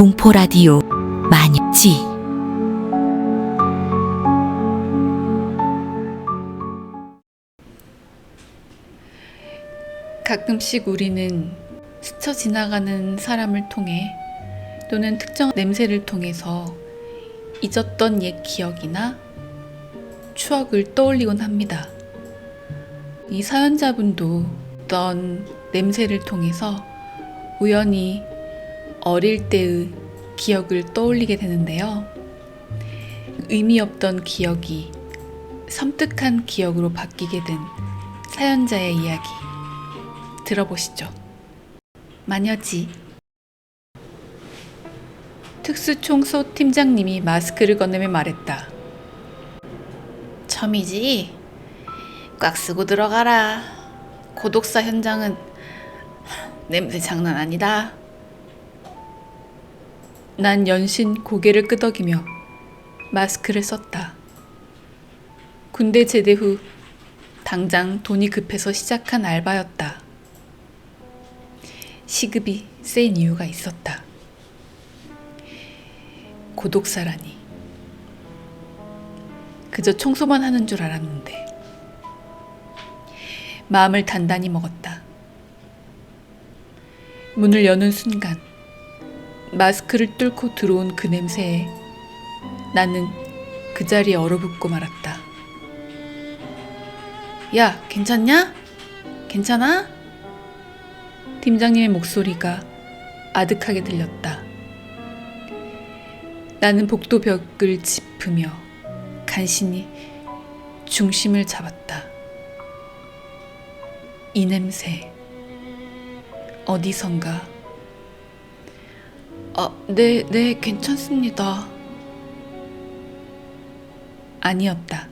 공포 라디오 마녀지 가끔씩 우리는 스쳐 지나가는 사람을 통해 또는 특정 냄새를 통해서 잊었던 옛 기억이나 추억을 떠올리곤 합니다. 이 사연자분도 어떤 냄새를 통해서 우연히 어릴 때의 기억을 떠올리게 되는데요. 의미 없던 기억이 섬뜩한 기억으로 바뀌게 된 사연자의 이야기 들어보시죠. 마녀지 특수총소 팀장님이 마스크를 건네며 말했다. 처음이지? 꽉 쓰고 들어가라. 고독사 현장은 냄새 장난 아니다. 난 연신 고개를 끄덕이며 마스크를 썼다. 군대 제대 후 당장 돈이 급해서 시작한 알바였다. 시급이 센 이유가 있었다. 고독사라니. 그저 청소만 하는 줄 알았는데. 마음을 단단히 먹었다. 문을 여는 순간, 마스크를 뚫고 들어온 그 냄새에 나는 그 자리에 얼어붙고 말았다. 야, 괜찮냐? 괜찮아? 팀장님의 목소리가 아득하게 들렸다. 나는 복도 벽을 짚으며 간신히 중심을 잡았다. 이 냄새, 어디선가. 아, 네, 네, 괜찮습니다. 아니었다.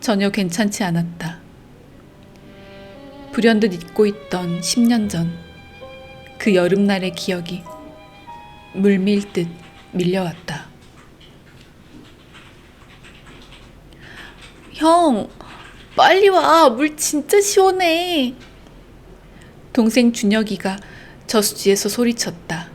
전혀 괜찮지 않았다. 불현듯 잊고 있던 10년 전 그 여름날의 기억이 물밀듯 밀려왔다. 형, 빨리 와. 물 진짜 시원해. 동생 준혁이가 저수지에서 소리쳤다.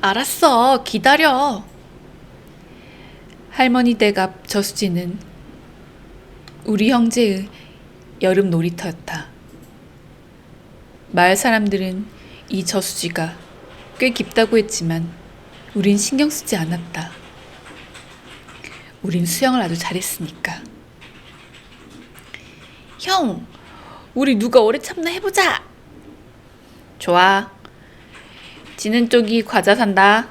알았어. 기다려. 할머니 댁앞 저수지는 우리 형제의 여름 놀이터였다. 마을 사람들은 이 저수지가 꽤 깊다고 했지만 우린 신경 쓰지 않았다. 우린 수영을 아주 잘했으니까. 형, 우리 누가 오래 참나 해보자. 좋아. 지는 쪽이 과자 산다.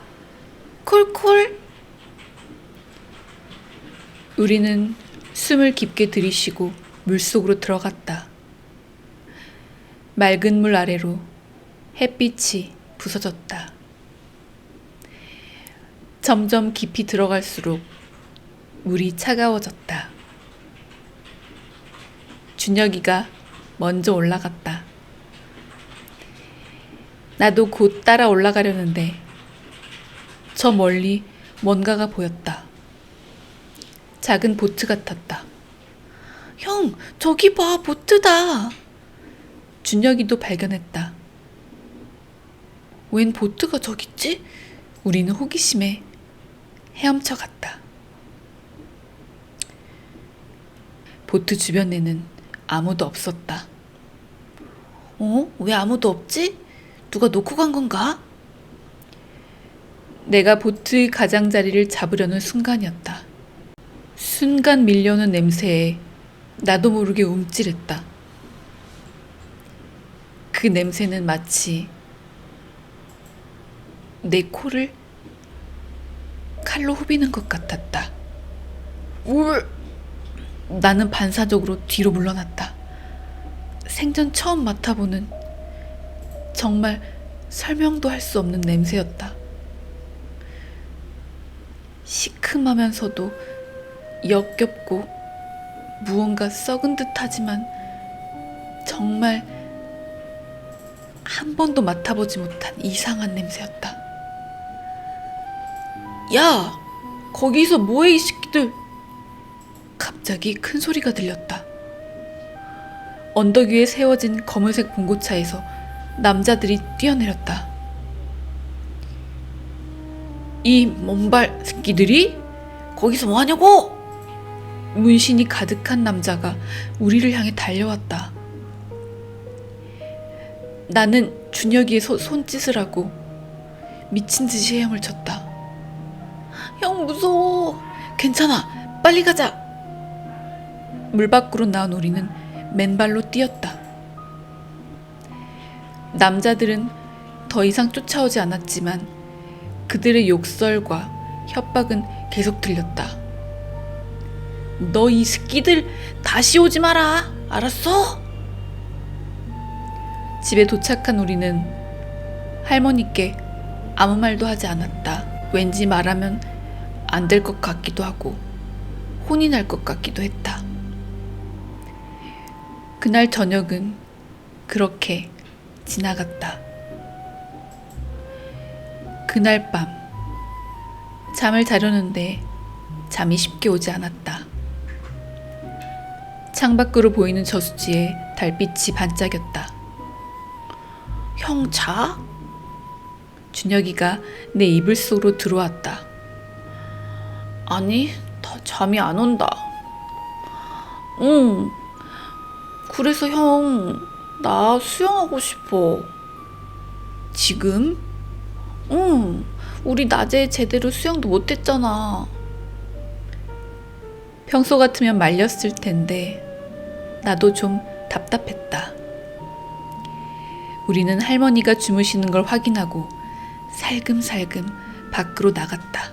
콜콜. 우리는 숨을 깊게 들이쉬고 물속으로 들어갔다. 맑은 물 아래로 햇빛이 부서졌다. 점점 깊이 들어갈수록 물이 차가워졌다. 준혁이가 먼저 올라갔다. 나도 곧 따라 올라가려는데 저 멀리 뭔가가 보였다. 작은 보트 같았다. 형, 저기 봐, 보트다. 준혁이도 발견했다. 웬 보트가 저기 있지? 우리는 호기심에 헤엄쳐 갔다. 보트 주변에는 아무도 없었다. 어? 왜 아무도 없지? 누가 놓고 간 건가? 내가 보트의 가장자리를 잡으려는 순간이었다. 순간 밀려오는 냄새에 나도 모르게 움찔했다. 그 냄새는 마치 내 코를 칼로 후비는 것 같았다. 울! 나는 반사적으로 뒤로 물러났다. 생전 처음 맡아보는 정말 설명도 할 수 없는 냄새였다. 시큼하면서도 역겹고 무언가 썩은 듯 하지만 정말 한 번도 맡아보지 못한 이상한 냄새였다. 야! 거기서 뭐해, 이 새끼들! 갑자기 큰 소리가 들렸다. 언덕 위에 세워진 검은색 봉고차에서 남자들이 뛰어내렸다. 이 먼발 새끼들이 거기서 뭐 하냐고? 문신이 가득한 남자가 우리를 향해 달려왔다. 나는 준혁이의 소- 손짓을 하고 미친 듯이 헤엄을 쳤다. 형 무서워. 괜찮아. 빨리 가자. 물 밖으로 나온 우리는 맨발로 뛰었다. 남자들은 더 이상 쫓아오지 않았지만 그들의 욕설과 협박은 계속 들렸다. 너 이 새끼들 다시 오지 마라. 알았어? 집에 도착한 우리는 할머니께 아무 말도 하지 않았다. 왠지 말하면 안 될 것 같기도 하고 혼이 날 것 같기도 했다. 그날 저녁은 그렇게 지나갔다. 그날 밤 잠을 자려는데 잠이 쉽게 오지 않았다. 창밖으로 보이는 저수지에 달빛이 반짝였다. 형 자? 준혁이가 내 이불 속으로 들어왔다. 아니, 다 잠이 안 온다. 응. 그래서 형, 나 수영하고 싶어. 지금? 응. 우리 낮에 제대로 수영도 못했잖아. 평소 같으면 말렸을 텐데, 나도 좀 답답했다. 우리는 할머니가 주무시는 걸 확인하고 살금살금 밖으로 나갔다.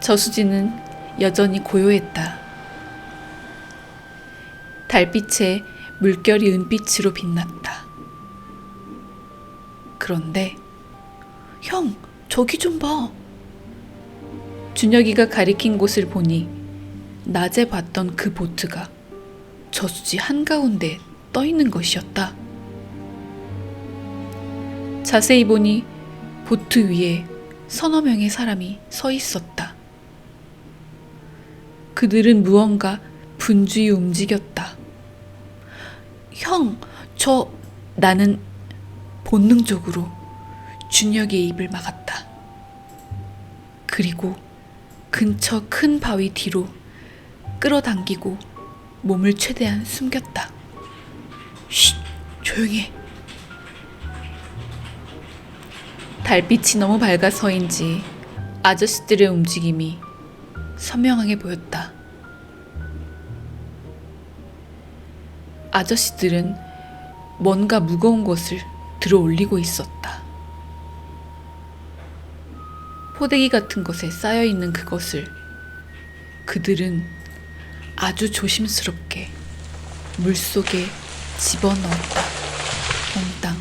저수지는 여전히 고요했다. 달빛에 물결이 은빛으로 빛났다. 그런데 형, 저기 좀 봐. 준혁이가 가리킨 곳을 보니 낮에 봤던 그 보트가 저수지 한가운데 떠 있는 것이었다. 자세히 보니 보트 위에 서너 명의 사람이 서 있었다. 그들은 무언가 분주히 움직였다. 형, 저 나는 본능적으로 준혁의 입을 막았다. 그리고 근처 큰 바위 뒤로 끌어당기고 몸을 최대한 숨겼다. 쉿, 조용히 해. 달빛이 너무 밝아서인지 아저씨들의 움직임이 선명하게 보였다. 아저씨들은 뭔가 무거운 것을 들어 올리고 있었다. 포대기 같은 것에 쌓여 있는 그것을 그들은 아주 조심스럽게 물 속에 집어넣었다. 몽땅.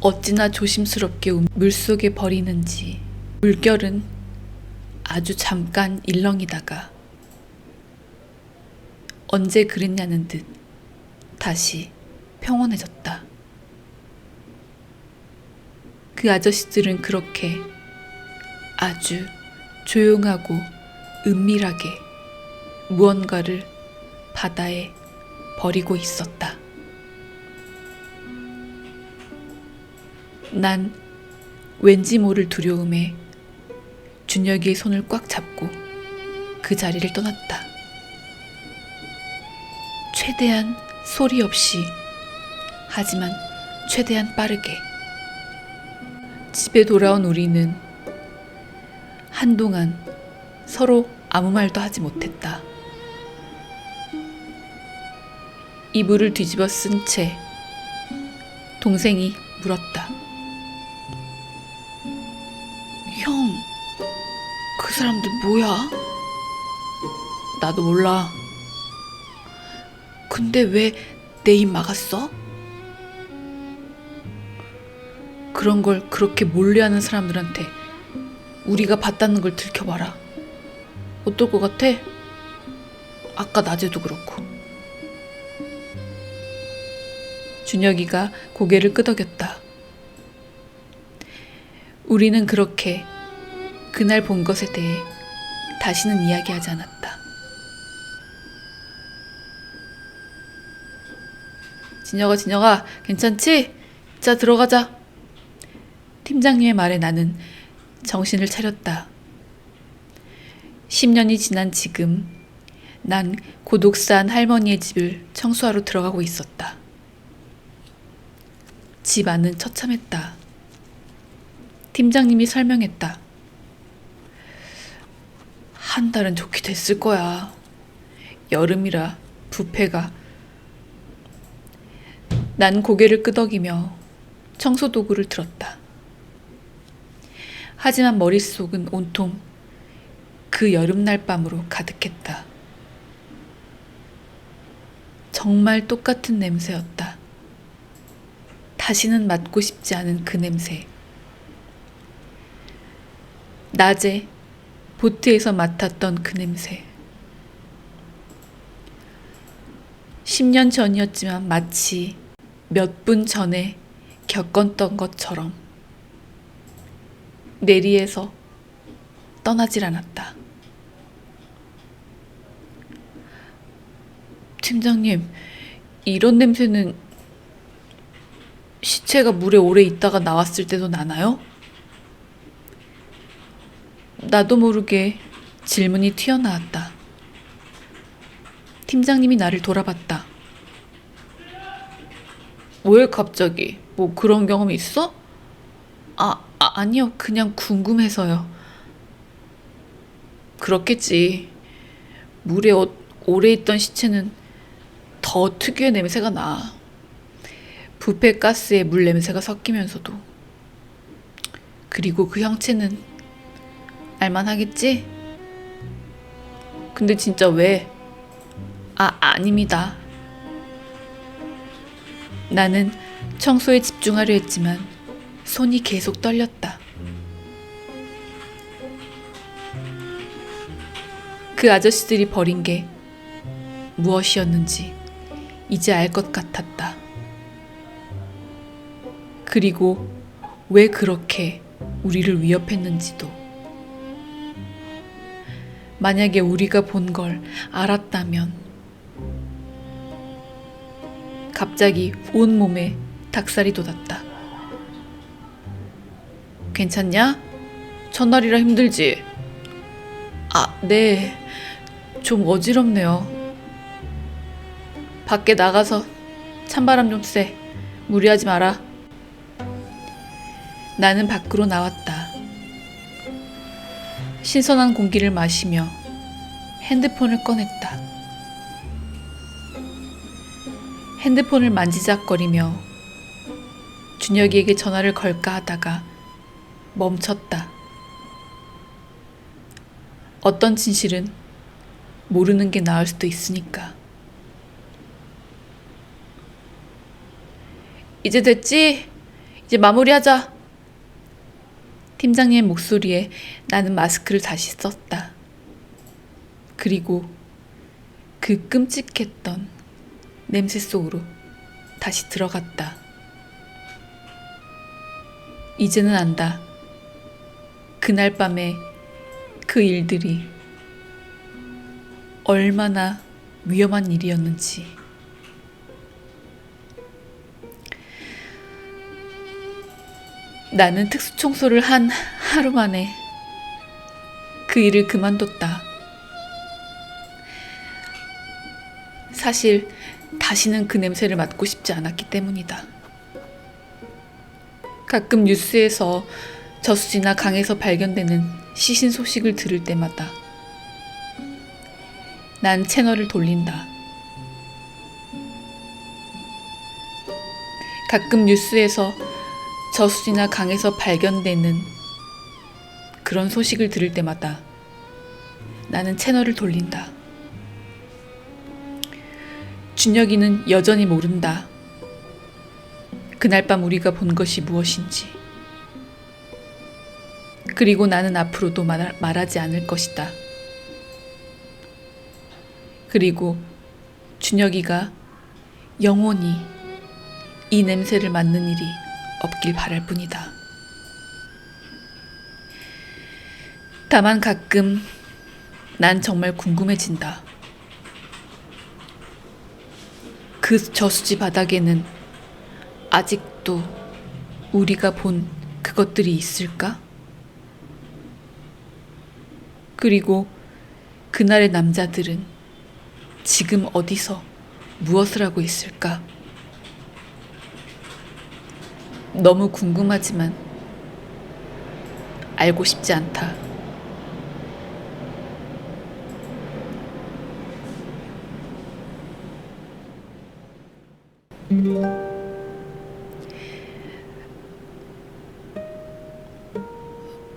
어찌나 조심스럽게 물 속에 버리는지 물결은 아주 잠깐 일렁이다가 언제 그랬냐는 듯 다시 평온해졌다. 그 아저씨들은 그렇게 아주 조용하고 은밀하게 무언가를 바다에 버리고 있었다. 난 왠지 모를 두려움에 준혁이의 손을 꽉 잡고 그 자리를 떠났다. 최대한 소리 없이 하지만 최대한 빠르게 집에 돌아온 우리는 한동안 서로 아무 말도 하지 못했다. 이불을 뒤집어 쓴 채 동생이 물었다. 형, 그 사람들 뭐야? 나도 몰라. 근데 왜 내 입 막았어? 그런 걸 그렇게 몰래 하는 사람들한테 우리가 봤다는 걸 들켜봐라. 어떨 것 같아? 아까 낮에도 그렇고. 준혁이가 고개를 끄덕였다. 우리는 그렇게 그날 본 것에 대해 다시는 이야기하지 않았다. 진혁아, 진혁아, 괜찮지? 자, 들어가자. 팀장님의 말에 나는 정신을 차렸다. 10년이 지난 지금 난 고독사한 할머니의 집을 청소하러 들어가고 있었다. 집 안은 처참했다. 팀장님이 설명했다. 한 달은 좋게 됐을 거야. 여름이라 부패가. 난 고개를 끄덕이며 청소 도구를 들었다. 하지만 머릿속은 온통 그 여름날 밤으로 가득했다. 정말 똑같은 냄새였다. 다시는 맡고 싶지 않은 그 냄새. 낮에 보트에서 맡았던 그 냄새. 10년 전이었지만 마치 몇 분 전에 겪었던 것처럼 내리에서 떠나질 않았다. 팀장님, 이런 냄새는 시체가 물에 오래 있다가 나왔을 때도 나나요? 나도 모르게 질문이 튀어나왔다. 팀장님이 나를 돌아봤다. 왜 갑자기? 뭐 그런 경험이 있어? 아, 아 아니요. 그냥 궁금해서요. 그렇겠지. 물에 오- 오래 있던 시체는 더 특유의 냄새가 나. 부패 가스에 물 냄새가 섞이면서도. 그리고 그 형체는 알만하겠지? 근데 진짜 왜? 아, 아닙니다. 나는 청소에 집중하려 했지만 손이 계속 떨렸다. 그 아저씨들이 버린 게 무엇이었는지 이제 알 것 같았다. 그리고 왜 그렇게 우리를 위협했는지도. 만약에 우리가 본 걸 알았다면 갑자기 온몸에 닭살이 돋았다. 괜찮냐? 첫날이라 힘들지? 아, 네. 좀 어지럽네요. 밖에 나가서 찬바람 좀 쐬. 무리하지 마라. 나는 밖으로 나왔다. 신선한 공기를 마시며 핸드폰을 꺼냈다. 핸드폰을 만지작거리며 준혁이에게 전화를 걸까 하다가 멈췄다. 어떤 진실은 모르는 게 나을 수도 있으니까. 이제 됐지? 이제 마무리하자. 팀장님의 목소리에 나는 마스크를 다시 썼다. 그리고 그 끔찍했던 냄새 속으로 다시 들어갔다. 이제는 안다. 그날 밤에 그 일들이 얼마나 위험한 일이었는지. 나는 특수 청소를 한 하루 만에 그 일을 그만뒀다. 사실 다시는 그 냄새를 맡고 싶지 않았기 때문이다. 가끔 뉴스에서 저수지나 강에서 발견되는 시신 소식을 들을 때마다 난 채널을 돌린다. 가끔 뉴스에서 저수지나 강에서 발견되는 그런 소식을 들을 때마다 나는 채널을 돌린다. 준혁이는 여전히 모른다. 그날 밤 우리가 본 것이 무엇인지. 그리고 나는 앞으로도 말, 말하지 않을 것이다. 그리고 준혁이가 영원히 이 냄새를 맡는 일이 없길 바랄 뿐이다. 다만 가끔 난 정말 궁금해진다. 그 저수지 바닥에는 아직도 우리가 본 그것들이 있을까? 그리고 그날의 남자들은 지금 어디서 무엇을 하고 있을까? 너무 궁금하지만 알고 싶지 않다.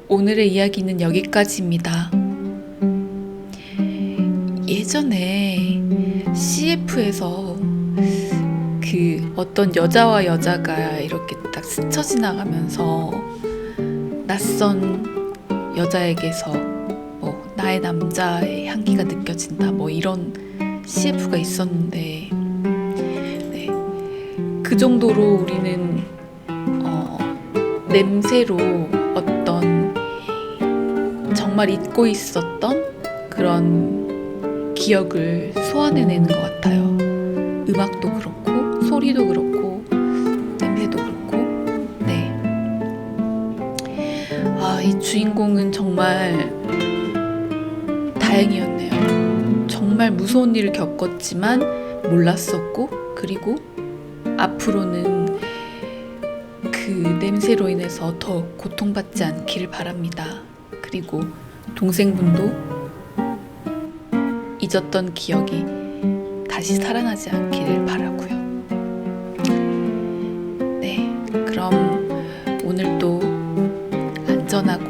오늘의 이야기는 여기까지입니다. 예전에 CF에서 그 어떤 여자와 여자가 이렇게 딱 스쳐 지나가면서 낯선 여자에게서 뭐 나의 남자의 향기가 느껴진다 뭐 이런 CF가 있었는데 정도로 우리는 어, 냄새로 어떤 정말 잊고 있었던 그런 기억을 소환해내는 것 같아요. 음악도 그렇고 소리도 그렇고 냄새도 그렇고 네. 아, 이 주인공은 정말 다행이었네요. 정말 무서운 일을 겪었지만 몰랐었고 그리고 앞으로는 그 냄새로 인해서 더 고통받지 않기를 바랍니다. 그리고 동생분도 잊었던 기억이 다시 살아나지 않기를 바라고요. 네, 그럼 오늘도 안전하고